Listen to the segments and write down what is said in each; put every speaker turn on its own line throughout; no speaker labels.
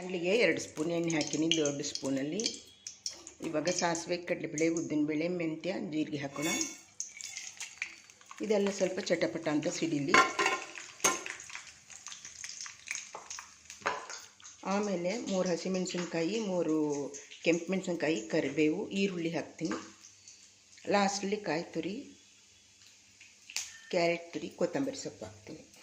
ಬಾಣಲಿಗೆ ಎರಡು ಸ್ಪೂನ್ ಎಣ್ಣೆ ಹಾಕಿನಿ ದೊಡ್ಡ ಸ್ಪೂನಲ್ಲಿ. ಇವಾಗ ಸಾಸಿವೆ, ಕಡಲೆಬೇಳೆ, ಉದ್ದಿನಬೇಳೆ, ಮೆಂತ್ಯ, ಜೀರಿಗೆ ಹಾಕೋಣ. ಇದೆಲ್ಲ ಸ್ವಲ್ಪ ಚಟಪಟ ಅಂತ ಸಿಡಿಲಿ. ಆಮೇಲೆ ಮೂರು ಹಸಿಮೆಣಸಿನ್ಕಾಯಿ, ಮೂರು ಕೆಂಪು ಮೆಣಸಿನ್ಕಾಯಿ, ಕರಿಬೇವು, ಈರುಳ್ಳಿ ಹಾಕ್ತೀನಿ. ಲಾಸ್ಟಲ್ಲಿ ಕಾಯಿ ತುರಿ, ಕ್ಯಾರೆಟ್ ತುರಿ, ಕೊತ್ತಂಬರಿ ಸೊಪ್ಪು ಹಾಕ್ತೀನಿ.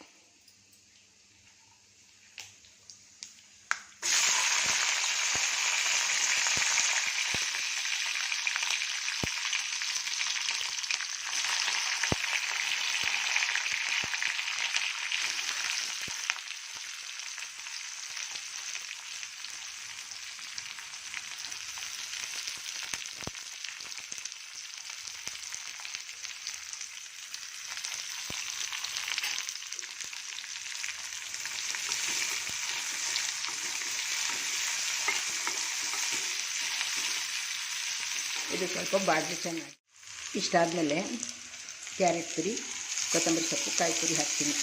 ಇದು ಸ್ವಲ್ಪ ಬಾಡಲಿ ಚೆನ್ನಾಗಿ ಇಷ್ಟಾದಮೇಲೆ ಕ್ಯಾರೆಟ್ ತುರಿ ಕೊತ್ತಂಬರಿ ಸೊಪ್ಪು, ಕಾಯಿ ತುರಿ ಹಾಕ್ತೀನಿ.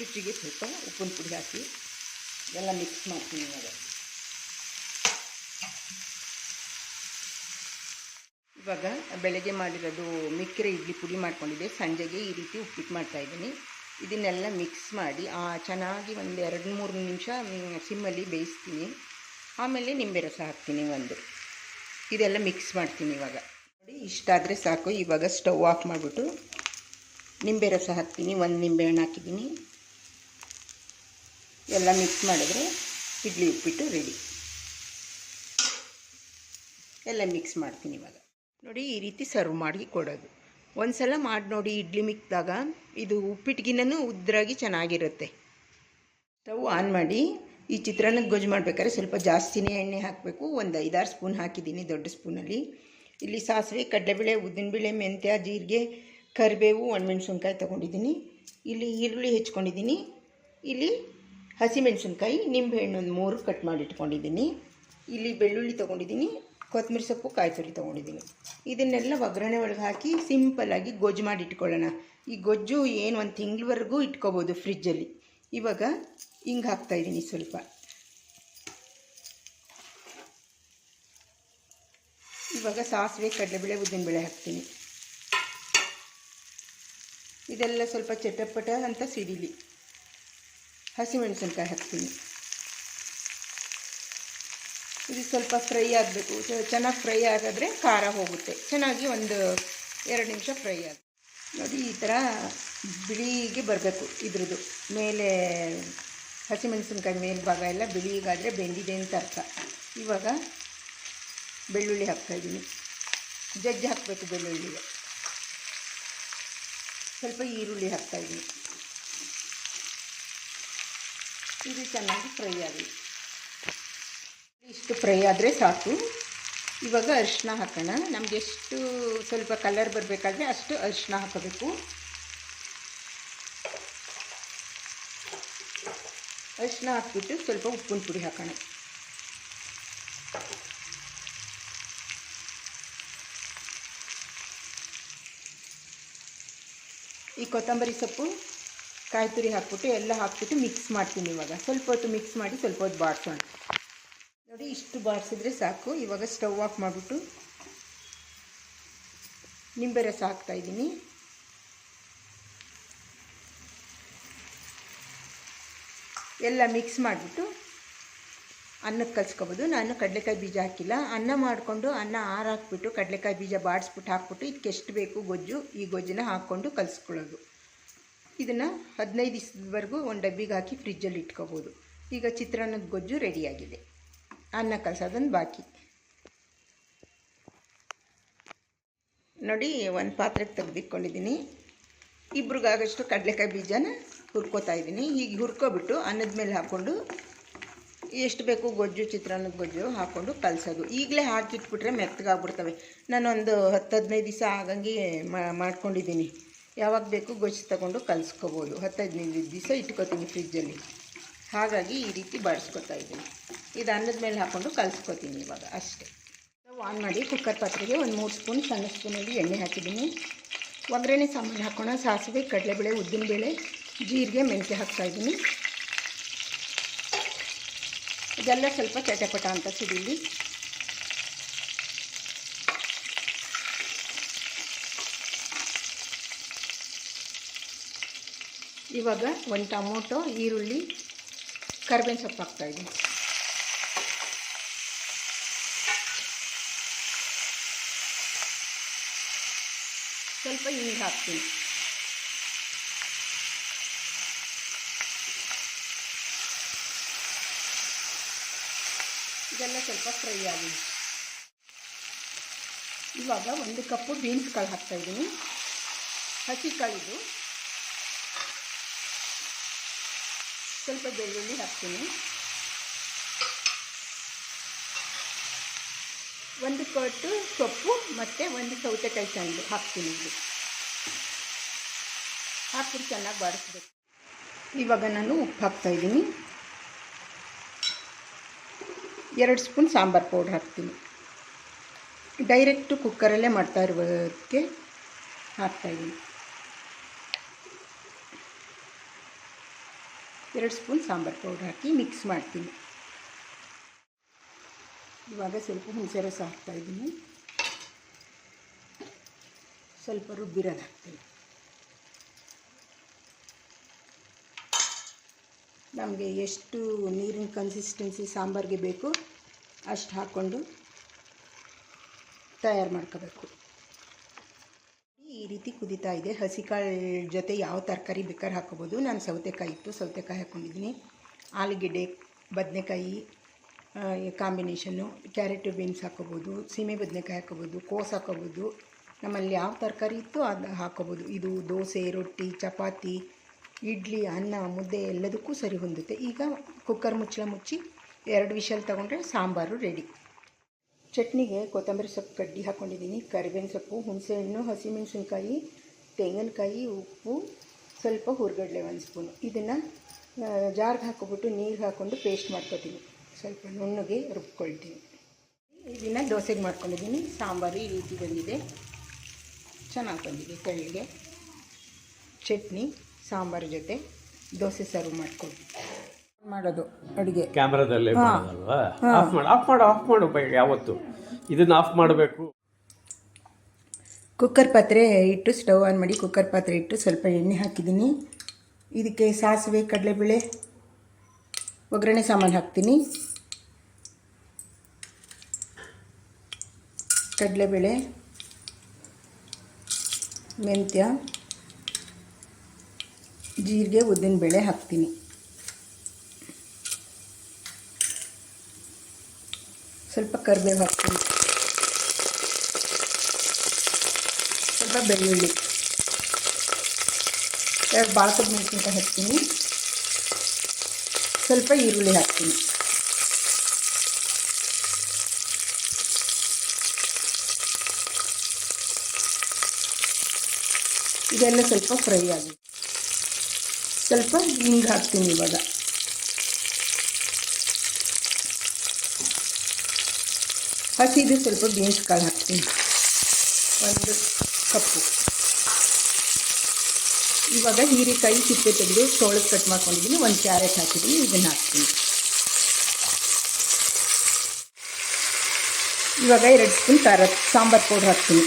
ರುಚಿಗೆ ಸ್ವಲ್ಪ ಉಪ್ಪಿನ ಪುಡಿ ಹಾಕಿ ಎಲ್ಲ ಮಿಕ್ಸ್ ಮಾಡ್ತೀನಿ ಇವಾಗ. ಇವಾಗ ಬೆಳಗ್ಗೆ ಮಾಡಿರೋದು ಮಿಕ್ಕಿರೋ ಇಡ್ಲಿ ಪುಡಿ ಮಾಡ್ಕೊಂಡಿದ್ದೆ. ಸಂಜೆಗೆ ಈ ರೀತಿ ಉಪ್ಪಿಟ್ಟು ಮಾಡ್ತಾಯಿದ್ದೀನಿ ಇದನ್ನೆಲ್ಲ ಮಿಕ್ಸ್ ಮಾಡಿ ಚೆನ್ನಾಗಿ ಒಂದು ಎರಡು ಮೂರು ನಿಮಿಷ ಸಿಮ್ಮಲ್ಲಿ ಬೇಯಿಸ್ತೀನಿ. ಆಮೇಲೆ ನಿಂಬೆ ರಸ ಹಾಕ್ತೀನಿ ಒಂದು. ಇದೆಲ್ಲ ಮಿಕ್ಸ್ ಮಾಡ್ತೀನಿ ಇವಾಗ. ನೋಡಿ ಇಷ್ಟಾದರೆ ಸಾಕು. ಇವಾಗ ಸ್ಟವ್ ಆಫ್ ಮಾಡಿಬಿಟ್ಟು ನಿಂಬೆ ರಸ ಹಾಕ್ತೀನಿ. ಒಂದು ನಿಂಬೆಹಣ್ಣು ಹಾಕಿದ್ದೀನಿ. ಎಲ್ಲ ಮಿಕ್ಸ್ ಮಾಡಿದ್ರೆ ಇಡ್ಲಿ ಉಪ್ಪಿಟ್ಟು ರೆಡಿ ಎಲ್ಲ ಮಿಕ್ಸ್ ಮಾಡ್ತೀನಿ ಇವಾಗ. ನೋಡಿ, ಈ ರೀತಿ ಸರ್ವ್ ಮಾಡಿ ಕೊಡೋದು. ಒಂದು ಸಲ ಮಾಡಿ ನೋಡಿ ಇಡ್ಲಿ ಮಿಕ್ಕಿದಾಗ ಇದು ಉಪ್ಪಿಟ್ಟಿಗಿನೂ ಉದ್ರಾಗಿ ಚೆನ್ನಾಗಿರುತ್ತೆ. ಸ್ಟವ್ ಆನ್ ಮಾಡಿ ಈ ಚಿತ್ರಾನ್ನದ ಗೊಜ್ಜು ಮಾಡಬೇಕಾದ್ರೆ ಸ್ವಲ್ಪ ಜಾಸ್ತಿನೇ ಎಣ್ಣೆ ಹಾಕಬೇಕು. ಒಂದು ಐದಾರು ಸ್ಪೂನ್ ಹಾಕಿದ್ದೀನಿ ದೊಡ್ಡ ಸ್ಪೂನಲ್ಲಿ. ಇಲ್ಲಿ ಸಾಸಿವೆ, ಕಡಲೆಬೇಳೆ, ಉದ್ದಿನಬೇಳೆ, ಮೆಂತ್ಯ, ಜೀರಿಗೆ, ಕರಿಬೇವು, ಒಣಮೆಣ್ಸಿನ್ಕಾಯಿ ತೊಗೊಂಡಿದ್ದೀನಿ. ಇಲ್ಲಿ ಈರುಳ್ಳಿ ಹೆಚ್ಕೊಂಡಿದ್ದೀನಿ. ಇಲ್ಲಿ ಹಸಿಮೆಣಸಿನ್ಕಾಯಿ, ನಿಂಬೆಹಣ್ಣು ಒಂದು ಮೂರು ಕಟ್ ಮಾಡಿಟ್ಕೊಂಡಿದ್ದೀನಿ ಇಲ್ಲಿ ಬೆಳ್ಳುಳ್ಳಿ ತೊಗೊಂಡಿದ್ದೀನಿ. ಕೊತ್ತಂಬರಿ ಸೊಪ್ಪು ಕಾಯಿ ತುರಿ ತೊಗೊಂಡಿದ್ದೀನಿ. ಇದನ್ನೆಲ್ಲ ಒಗ್ಗರಣೆ ಒಳಗೆ ಹಾಕಿ ಸಿಂಪಲ್ಲಾಗಿ ಗೊಜ್ಜು ಮಾಡಿ ಇಟ್ಕೊಳ್ಳೋಣ. ಈ ಗೊಜ್ಜು ಏನು ಒಂದು ತಿಂಗ್ಳವರೆಗೂ ಇಟ್ಕೋಬೋದು ಫ್ರಿಜ್ಜಲ್ಲಿ. ಇವಾಗ ಹಿಂಗೆ ಹಾಕ್ತಾಯಿದ್ದೀನಿ ಸ್ವಲ್ಪ. ಇವಾಗ ಸಾಸಿವೆ, ಕಡಲೆಬೇಳೆ, ಉದ್ದಿನಬೇಳೆ ಹಾಕ್ತೀನಿ. ಇದೆಲ್ಲ ಸ್ವಲ್ಪ ಚಟಪಟ ಅಂತ ಸಿಡಿಲಿ. ಹಸಿಮೆಣಸಿನ್ಕಾಯಿ ಹಾಕ್ತೀನಿ. ಇದು ಸ್ವಲ್ಪ ಫ್ರೈ ಆಗಬೇಕು. ಚೆನ್ನಾಗಿ ಫ್ರೈ ಆಗಿದ್ರೆ ಖಾರ ಹೋಗುತ್ತೆ. ಚೆನ್ನಾಗಿ ಒಂದು ಎರಡು ನಿಮಿಷ ಫ್ರೈ ಆಗ ನೋಡಿ, ಈ ಥರ ಬಿಳಿಗೆ ಬರಬೇಕು ಇದ್ರದ್ದು. ಮೇಲೆ ಹಸಿಮೆಣಸಿನ್ಕಾಯಿ ಮೇಲ್ಭಾಗ ಎಲ್ಲ ಬಿಳಿಗಾದರೆ ಬೆಂದಿದೆ ಅಂತ ಅರ್ಥ. ಇವಾಗ ಬೆಳ್ಳುಳ್ಳಿ ಹಾಕ್ತಾಯಿದ್ದೀನಿ ಜಜ್ಜಿ ಹಾಕಬೇಕು ಬೆಳ್ಳುಳ್ಳಿಗೆ. ಸ್ವಲ್ಪ ಈರುಳ್ಳಿ ಹಾಕ್ತಾಯಿದ್ದೀನಿ ಇದು ಚೆನ್ನಾಗಿ ಫ್ರೈ ಆಗಲಿ ಇಷ್ಟು ಫ್ರೈ ಆದರೆ ಸಾಕು. ಇವಾಗ ಅರಿಶಿನ ಹಾಕೋಣ. ನಮಗೆ ಎಷ್ಟು ಸ್ವಲ್ಪ ಕಲರ್ ಬರಬೇಕಾದ್ರೆ ಅಷ್ಟು ಅರಿಶಿನ ಹಾಕಬೇಕು. ಅರಿಶಿನ ಹಾಕ್ಬಿಟ್ಟು ಸ್ವಲ್ಪ ಉಪ್ಪಿನ ಪುಡಿ ಹಾಕೋಣ. ಈ ಕೊತ್ತಂಬರಿ ಸೊಪ್ಪು, ಕಾಯಿ ತುರಿ ಹಾಕ್ಬಿಟ್ಟು ಎಲ್ಲ ಹಾಕ್ಬಿಟ್ಟು ಮಿಕ್ಸ್ ಮಾಡ್ತೀನಿ ಇವಾಗ. ಸ್ವಲ್ಪ ಹೊತ್ತು ಮಿಕ್ಸ್ ಮಾಡಿ ಸ್ವಲ್ಪ ಹೊತ್ತು ಬಾಡಿಸೋಣ. ನೋಡಿ, ಇಷ್ಟು ಬಾರಿಸಿದ್ರೆ ಸಾಕು. ಇವಾಗ ಸ್ಟವ್ ಆಫ್ ಮಾಡಿಬಿಟ್ಟು ನಿಂಬೆ ರಸ ಹಾಕ್ತಾಯಿದ್ದೀನಿ ಎಲ್ಲ ಮಿಕ್ಸ್ ಮಾಡಿಬಿಟ್ಟು ಅನ್ನಕ್ಕೆ ಕಲ್ಸ್ಕೊಬೋದು. ನಾನು ಕಡಲೆಕಾಯಿ ಬೀಜ ಹಾಕಿಲ್ಲ. ಅನ್ನ ಮಾಡಿಕೊಂಡು ಅನ್ನ ಆರು ಹಾಕ್ಬಿಟ್ಟು ಕಡಲೆಕಾಯಿ ಬೀಜ ಬಾಡಿಸ್ಬಿಟ್ಟು ಹಾಕ್ಬಿಟ್ಟು ಇದಕ್ಕೆ ಎಷ್ಟು ಬೇಕು ಗೊಜ್ಜು, ಈ ಗೊಜ್ಜನ್ನ ಹಾಕ್ಕೊಂಡು ಕಲ್ಸ್ಕೊಳ್ಳೋದು. ಇದನ್ನು ಹದಿನೈದು ದಿವಸದವರೆಗೂ ಒಂದು ಡಬ್ಬಿಗೆ ಹಾಕಿ ಫ್ರಿಜ್ಜಲ್ಲಿ ಇಟ್ಕೋಬೋದು. ಈಗ ಚಿತ್ರಾನ್ನದ ಗೊಜ್ಜು ರೆಡಿಯಾಗಿದೆ ಅನ್ನ ಕಲಸೋದನ್ನು ಬಾಕಿ. ನೋಡಿ, ಒಂದು ಪಾತ್ರೆಗೆ ತೆಗೆದಿಟ್ಕೊಂಡಿದ್ದೀನಿ ಇಬ್ರಿಗಾಗಷ್ಟು ಕಡಲೆಕಾಯಿ ಬೀಜನ ಹುರ್ಕೋತಾ ಇದ್ದೀನಿ ಹೀಗೆ ಹುರ್ಕೊಬಿಟ್ಟು ಅನ್ನದ ಮೇಲೆ ಹಾಕ್ಕೊಂಡು, ಎಷ್ಟು ಬೇಕು ಗೊಜ್ಜು, ಚಿತ್ರಾನ್ನದ ಗೊಜ್ಜು ಹಾಕ್ಕೊಂಡು ಕಲಸೋದು. ಈಗಲೇ ಹಾಕಿಟ್ಬಿಟ್ರೆ ಮೆತ್ತಗಾಗ್ಬಿಡ್ತವೆ. ನಾನೊಂದು ಹತ್ತು ಹದಿನೈದು ದಿವಸ ಆಗಂಗೆ ಮಾಡ್ಕೊಂಡಿದ್ದೀನಿ ಯಾವಾಗ ಬೇಕು ಗೊಜ್ಜು ತಗೊಂಡು ಕಲಿಸ್ಕೋಬೋದು. ಹತ್ತು ಹದಿನೈದು ದಿವಸ ಇಟ್ಕೋತೀನಿ ಫ್ರಿಜ್ಜಲ್ಲಿ ಹಾಗಾಗಿ ಈ ರೀತಿ ಬಡಿಸ್ಕೊತಾ ಇದ್ದೀನಿ. ಇದು ಅನ್ನದ ಮೇಲೆ ಹಾಕ್ಕೊಂಡು ಕಲಿಸ್ಕೊತೀನಿ ಇವಾಗ, ಅಷ್ಟೇ. ಆನ್ ಮಾಡಿ ಕುಕ್ಕರ್ ಪಾತ್ರೆಗೆ ಒಂದು ಮೂರು ಸ್ಪೂನ್ ಸಣ್ಣ ಸ್ಪೂನಲ್ಲಿ ಎಣ್ಣೆ ಹಾಕಿದ್ದೀನಿ. ಒಗ್ಗರಣೆ ಸಾಮಾನು ಹಾಕೋಣ, ಸಾಸಿವೆ, ಕಡಲೆಬೇಳೆ, ಉದ್ದಿನಬೇಳೆ, ಜೀರಿಗೆ, ಮೆಂತ್ಯ ಹಾಕ್ತಾಯಿದ್ದೀನಿ ಇದೆಲ್ಲ ಸ್ವಲ್ಪ ಚಟಪಟ ಅಂತ ಸಿಡಿಲಿ ಇವಾಗ ಒಂದು ಟೊಮೊಟೊ, ಈರುಳ್ಳಿ ಕರಿಬೇವಿನ ಸೊಪ್ಪು ಹಾಕ್ತಾಯಿದ್ದೀನಿ ಸ್ವಲ್ಪ ಹಿಂಗೆ ಹಾಕ್ತೀನಿ. ಇದೆಲ್ಲ ಸ್ವಲ್ಪ ಫ್ರೈ ಆಗಿದೆ ಇವಾಗ ಒಂದು ಕಪ್ಪು ಬೀನ್ಸ್ ಕಾಳು ಹಾಕ್ತಾಯಿದ್ದೀನಿ ಹಸಿ ಕಾಳಿದು ಸ್ವಲ್ಪ ಬೆಳ್ಳುಳ್ಳಿ ಹಾಕ್ತೀನಿ. ಒಂದು ಕಟ್ಟು ಸೊಪ್ಪು ಮತ್ತು ಒಂದು ಸೌತೆಕಾಯಿ ಚೆಂಡು ಹಾಕ್ತೀನಿ ಇದು ಹಾಕ್ಬಿಟ್ಟು ಚೆನ್ನಾಗಿ ಬಾಡಿಸ್ಬೇಕು ಇವಾಗ ನಾನು ಉಪ್ಪು ಹಾಕ್ತಾಯಿದ್ದೀನಿ ಎರಡು ಸ್ಪೂನ್ ಸಾಂಬಾರು ಪೌಡ್ರ್ ಹಾಕ್ತೀನಿ. ಡೈರೆಕ್ಟು ಕುಕ್ಕರಲ್ಲೇ ಮಾಡ್ತಾ ಇರೋದಕ್ಕೆ ಹಾಕ್ತಾಯಿದ್ದೀನಿ ಎರಡು ಸ್ಪೂನ್ ಸಾಂಬಾರು ಪೌಡ್ರ್ ಹಾಕಿ ಮಿಕ್ಸ್ ಮಾಡ್ತೀನಿ. ಇವಾಗ ಸ್ವಲ್ಪ ಹುಣಸೆ ರಸ ಹಾಕ್ತಾಯಿದ್ದೀನಿ ಸ್ವಲ್ಪ ರುಬ್ಬಿರೋದು ಹಾಕ್ತೀನಿ. ನಮಗೆ ಎಷ್ಟು ನೀರಿನ ಕನ್ಸಿಸ್ಟೆನ್ಸಿ ಸಾಂಬಾರಿಗೆ ಬೇಕು ಅಷ್ಟು ಹಾಕ್ಕೊಂಡು ತಯಾರು ಮಾಡ್ಕೋಬೇಕು. ರೀತಿ ಕುದೀತಾ ಇದೆ. ಹಸಿಕಾಳು ಜೊತೆ ಯಾವ ತರಕಾರಿ ಬೇಕಾದ್ರೆ ಹಾಕೋಬೋದು ನಾನು ಸೌತೆಕಾಯಿ ಇತ್ತು, ಸೌತೆಕಾಯಿ ಹಾಕ್ಕೊಂಡಿದ್ದೀನಿ. ಆಲೂಗೆಡ್ಡೆ, ಬದನೆಕಾಯಿ ಕಾಂಬಿನೇಷನ್ನು ಕ್ಯಾರೆಟು ಬೀನ್ಸ್ ಹಾಕೋಬೋದು ಸೀಮೆ ಬದನೆಕಾಯಿ ಹಾಕೋಬೋದು ಕೋಸು ಹಾಕೋಬೋದು ನಮ್ಮಲ್ಲಿ ಯಾವ ತರಕಾರಿ ಇತ್ತು ಅದು ಹಾಕೋಬೋದು ಇದು ದೋಸೆ, ರೊಟ್ಟಿ, ಚಪಾತಿ, ಇಡ್ಲಿ, ಅನ್ನ, ಮುದ್ದೆ ಎಲ್ಲದಕ್ಕೂ ಸರಿ ಹೊಂದುತ್ತೆ. ಈಗ ಕುಕ್ಕರ್ ಮುಚ್ಚಳ ಮುಚ್ಚಿ ಎರಡು ವಿಷಲ್ ತೊಗೊಂಡ್ರೆ ಸಾಂಬಾರು ರೆಡಿ ಚಟ್ನಿಗೆ ಕೊತ್ತಂಬರಿ ಸೊಪ್ಪು ಕಡ್ಡಿ ಹಾಕ್ಕೊಂಡಿದ್ದೀನಿ ಕರಿಬೇವಿನ ಸೊಪ್ಪು, ಹುಣಸೆಹಣ್ಣು, ಹಸಿಮೆಣಸಿನ್ಕಾಯಿ, ತೆಂಗಿನಕಾಯಿ, ಉಪ್ಪು, ಸ್ವಲ್ಪ ಹುರ್ಗಡ್ಲೆ ಒಂದು ಸ್ಪೂನು. ಇದನ್ನು ಜಾರ್ಗೆ ಹಾಕ್ಕೊಬಿಟ್ಟು ನೀರು ಹಾಕ್ಕೊಂಡು ಪೇಸ್ಟ್ ಮಾಡ್ಕೊತೀನಿ. ಸ್ವಲ್ಪ ನುಣ್ಣಗೆ ರುಬ್ಕೊಳ್ತೀನಿ. ಇದನ್ನು ದೋಸೆಗೆ ಮಾಡ್ಕೊಂಡಿದ್ದೀನಿ. ಸಾಂಬಾರು ಈ ರೀತಿ ಬಂದಿದೆ. ಚೆನ್ನಾಗಿ ಬಂದಿದೆ ತೆಳ್ಳಗೆ. ಚಟ್ನಿ, ಸಾಂಬಾರು ಜೊತೆ ದೋಸೆ ಸರ್ವ್ ಮಾಡ್ಕೊಡಿ. ಮಾಡೋದು ಅಡುಗೆ.
ಕ್ಯಾಮ್ರಾದಲ್ಲೇ ಮಾಡೋದಲ್ವಾ? ಆಫ್ ಮಾಡು ಆಫ್ ಮಾಡು ಆಫ್ ಮಾಡು ಬೈ ಯಾವತ್ತು? ಇದನ್ನ ಆಫ್ ಮಾಡಬೇಕು.
ಕುಕ್ಕರ್ ಪಾತ್ರೆ ಇಟ್ಟು ಸ್ಟವ್ ಆನ್ ಮಾಡಿ ಕುಕ್ಕರ್ ಪಾತ್ರೆ ಇಟ್ಟು ಸ್ವಲ್ಪ ಎಣ್ಣೆ ಹಾಕಿದ್ದೀನಿ. ಇದಕ್ಕೆ ಸಾಸಿವೆ ಕಡಲೆಬೇಳೆ ಒಗ್ಗರಣೆ ಸಾಮಾನು ಹಾಕ್ತೀನಿ. ಕಡಲೆಬೇಳೆ ಮೆಂತ್ಯ ಜೀರಿಗೆ ಉದ್ದಿನ ಬೇಳೆ ಹಾಕ್ತೀನಿ. ಸ್ವಲ್ಪ ಕರಿಬೇವು ಹಾಕ್ತೀನಿ ಸ್ವಲ್ಪ ಬೆಳ್ಳುಳ್ಳಿ. ಎರಡು ಬಾಳ್ಕದ ಮೆಣಸಿನ್ಕಾಯಿ ಹಾಕ್ತೀನಿ. ಸ್ವಲ್ಪ ಈರುಳ್ಳಿ ಹಾಕ್ತೀನಿ. ಇದೆಲ್ಲ ಸ್ವಲ್ಪ ಫ್ರೈ ಆಗಿ ಸ್ವಲ್ಪ ಹಿಂಗೆ ಹಾಕ್ತೀನಿ ಇವಾಗ. ಹಸಿದು ಸ್ವಲ್ಪ ಬೀನ್ಸ್ ಕಾಳು ಹಾಕ್ತೀನಿ. ಒಂದು ಕಪ್ಪು. ಇವಾಗ ಹೀರೆಕಾಯಿ ಸಿಪ್ಪೆ ತೆಗೆದು ತೋಳಕ್ಕೆ ಕಟ್ ಮಾಡ್ಕೊಂಡಿದ್ದೀನಿ. ಒಂದು ಕ್ಯಾರೆಟ್ ಹಾಕಿದ್ದೀನಿ. ಇದನ್ನು ಹಾಕ್ತೀನಿ. ಇವಾಗ ಎರಡು ಸ್ಪೂನ್ ಖಾರ, ಸಾಂಬಾರು ಪೌಡ್ರ್ ಹಾಕ್ತೀನಿ.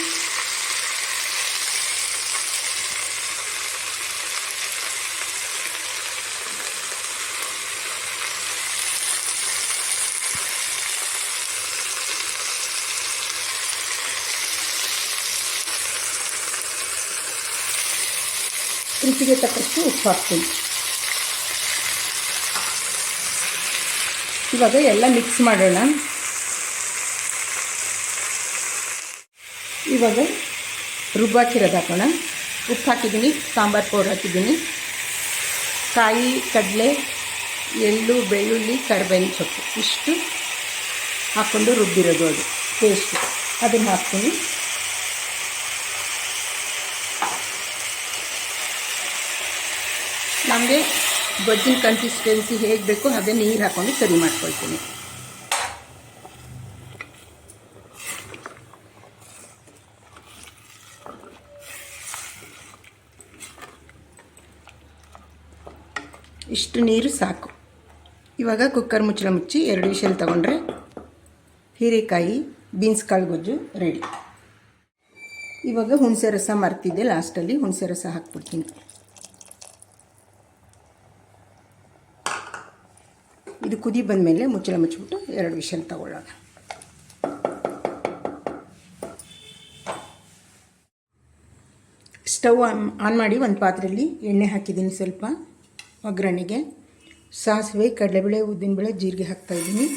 ರುಚಿಗೆ ತಕ್ಕಷ್ಟು ಉಪ್ಪು ಹಾಕ್ತೀನಿ. ಇವಾಗ ಎಲ್ಲ ಮಿಕ್ಸ್ ಮಾಡೋಣ. ಇವಾಗ ರುಬ್ಬಾಕಿರೋದು ಹಾಕೋಣ. ಉಪ್ಪು ಹಾಕಿದ್ದೀನಿ, ಸಾಂಬಾರು ಪೌಡರ್ ಹಾಕಿದ್ದೀನಿ. ಕಾಯಿ, ಕಡಲೆ, ಎಳ್ಳು, ಬೆಳ್ಳುಳ್ಳಿ ಕಡಬೇನ ಸೊಪ್ಪು. ಇಷ್ಟು ಹಾಕ್ಕೊಂಡು ರುಬ್ಬಿರೋದು ಅದು. ಪೇಸ್ಟು ಅದನ್ನು ಹಾಕ್ತೀನಿ. ನಮಗೆ ಗೊಜ್ಜಿನ ಕನ್ಸಿಸ್ಟೆನ್ಸಿ ಹೇಗೆ ಬೇಕೋ ಹಾಗೆ ನೀರು ಹಾಕ್ಕೊಂಡು ಸರಿ ಮಾಡ್ಕೊಳ್ತೀನಿ. ಇಷ್ಟು ನೀರು ಸಾಕು. ಇವಾಗ ಕುಕ್ಕರ್ ಮುಚ್ಚಳ ಮುಚ್ಚಿ ಎರಡು ವಿಷಲ್ ತಗೊಂಡ್ರೆ ಹೀರೆಕಾಯಿ ಬೀನ್ಸ್ ಕಾಳು ಗೊಜ್ಜು ರೆಡಿ ಇವಾಗ ಹುಣಸೆ ರಸ ಮರ್ತಿದ್ದೆ ಲಾಸ್ಟಲ್ಲಿ ಹುಣಸೆ ರಸ ಹಾಕ್ಬಿಡ್ತೀನಿ. ಕುದಿ ಬಂದಮೇಲೆ ಮುಚ್ಚಳ ಮುಚ್ಚಿಬಿಟ್ಟು ಎರಡು ವಿಷಲ್ ತಗೊಳ್ಳೋಣ. ಸ್ಟವ್ ಆನ್ ಆನ್ ಮಾಡಿ ಒಂದು ಪಾತ್ರೆಯಲ್ಲಿ ಎಣ್ಣೆ ಹಾಕಿದ್ದೀನಿ ಸ್ವಲ್ಪ ಒಗ್ಗರಣೆಗೆ. ಸಾಸಿವೆ, ಕಡಲೆಬೇಳೆ, ಉದ್ದಿನಬೇಳೆ, ಜೀರಿಗೆ ಹಾಕ್ತಾಯಿದ್ದೀನಿ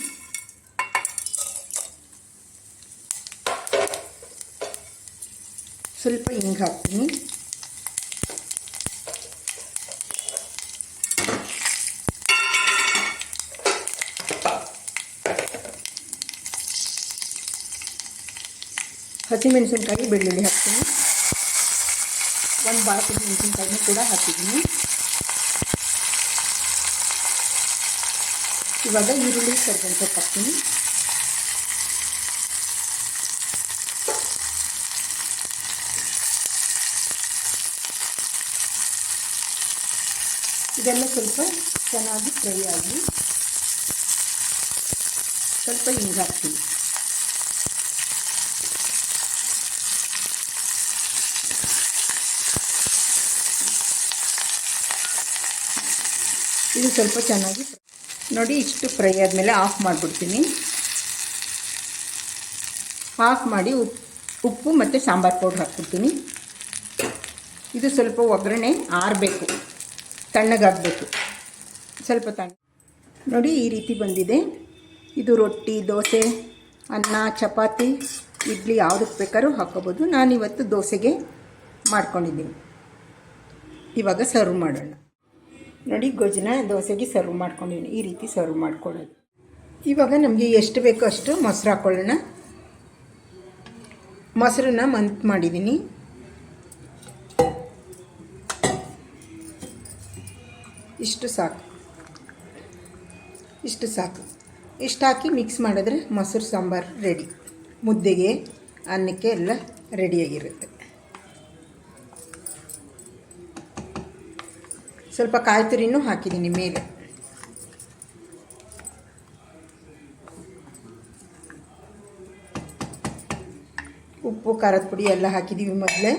ಸ್ವಲ್ಪ ಹಿಂಗೆ ಹಾಕ್ತೀನಿ. ಹಸಿಮೆಣಸಿನ್ಕಾಯಿ ಬೆಳ್ಳುಳ್ಳಿ ಹಾಕ್ತೀನಿ ಒಂದು ಬಾಳಕದ ಮೆಣಸಿನ್ಕಾಯಿನೂ ಕೂಡ ಹಾಕಿದ್ದೀನಿ ಇವಾಗ ಈರುಳ್ಳಿ ಕರ್ಬೇವಿನ ಸೊಪ್ಪು ಹಾಕ್ತೀನಿ ಇದೆಲ್ಲ ಸ್ವಲ್ಪ ಚೆನ್ನಾಗಿ ಫ್ರೈ ಆಗಿ ಸ್ವಲ್ಪ ಹಿಂಗೆ ಹಾಕ್ತೀನಿ ಇದು ಸ್ವಲ್ಪ ಚೆನ್ನಾಗಿ ನೋಡಿ ಇಷ್ಟು ಫ್ರೈ ಆದಮೇಲೆ ಆಫ್ ಮಾಡಿಬಿಡ್ತೀನಿ. ಆಫ್ ಮಾಡಿ ಉಪ್ಪು ಉಪ್ಪು ಮತ್ತು ಸಾಂಬಾರು ಪೌಡ್ರ್ ಹಾಕ್ಬಿಡ್ತೀನಿ. ಇದು ಸ್ವಲ್ಪ ಒಗ್ಗರಣೆ ಆರಬೇಕು, ತಣ್ಣಗಾಗಬೇಕು. ಸ್ವಲ್ಪ ತಣ್ಣ, ನೋಡಿ ಈ ರೀತಿ ಬಂದಿದೆ. ಇದು ರೊಟ್ಟಿ, ದೋಸೆ, ಅನ್ನ, ಚಪಾತಿ, ಇಡ್ಲಿ ಯಾವುದಕ್ಕೆ ಬೇಕಾದ್ರೂ ಹಾಕೋಬೋದು ನಾನಿವತ್ತು ದೋಸೆಗೆ ಮಾಡ್ಕೊಂಡಿದ್ದೀನಿ. ಇವಾಗ ಸರ್ವ್ ಮಾಡೋಣ. ನೋಡಿ ಗೊಜ್ಜನ ದೋಸೆಗೆ ಸರ್ವ್ ಮಾಡ್ಕೊಂಡಿದ್ದೀನಿ ಈ ರೀತಿ ಸರ್ವ್ ಮಾಡ್ಕೊಳ್ಳೋದು. ಇವಾಗ ನಮಗೆ ಎಷ್ಟು ಬೇಕೋ ಅಷ್ಟು ಮೊಸರು ಹಾಕ್ಕೊಳ್ಳೋಣ ಮೊಸರನ್ನ ಮಂತ್ ಮಾಡಿದ್ದೀನಿ ಇಷ್ಟು ಸಾಕು. ಇಷ್ಟು ಸಾಕು. ಇಷ್ಟು ಹಾಕಿ ಮಿಕ್ಸ್ ಮಾಡಿದ್ರೆ ಮೊಸರು ಸಾಂಬಾರು ರೆಡಿ ಮುದ್ದೆಗೆ, ಅನ್ನಕ್ಕೆ ಎಲ್ಲ ರೆಡಿಯಾಗಿರುತ್ತೆ ಸ್ವಲ್ಪ ಕಾಯಿ ತುರಿನೂ ಹಾಕಿದ್ದೀನಿ ಮೇಲೆ. ಉಪ್ಪು ಖಾರದ ಪುಡಿ ಎಲ್ಲ ಹಾಕಿದ್ದೀವಿ ಮೊದಲೇ.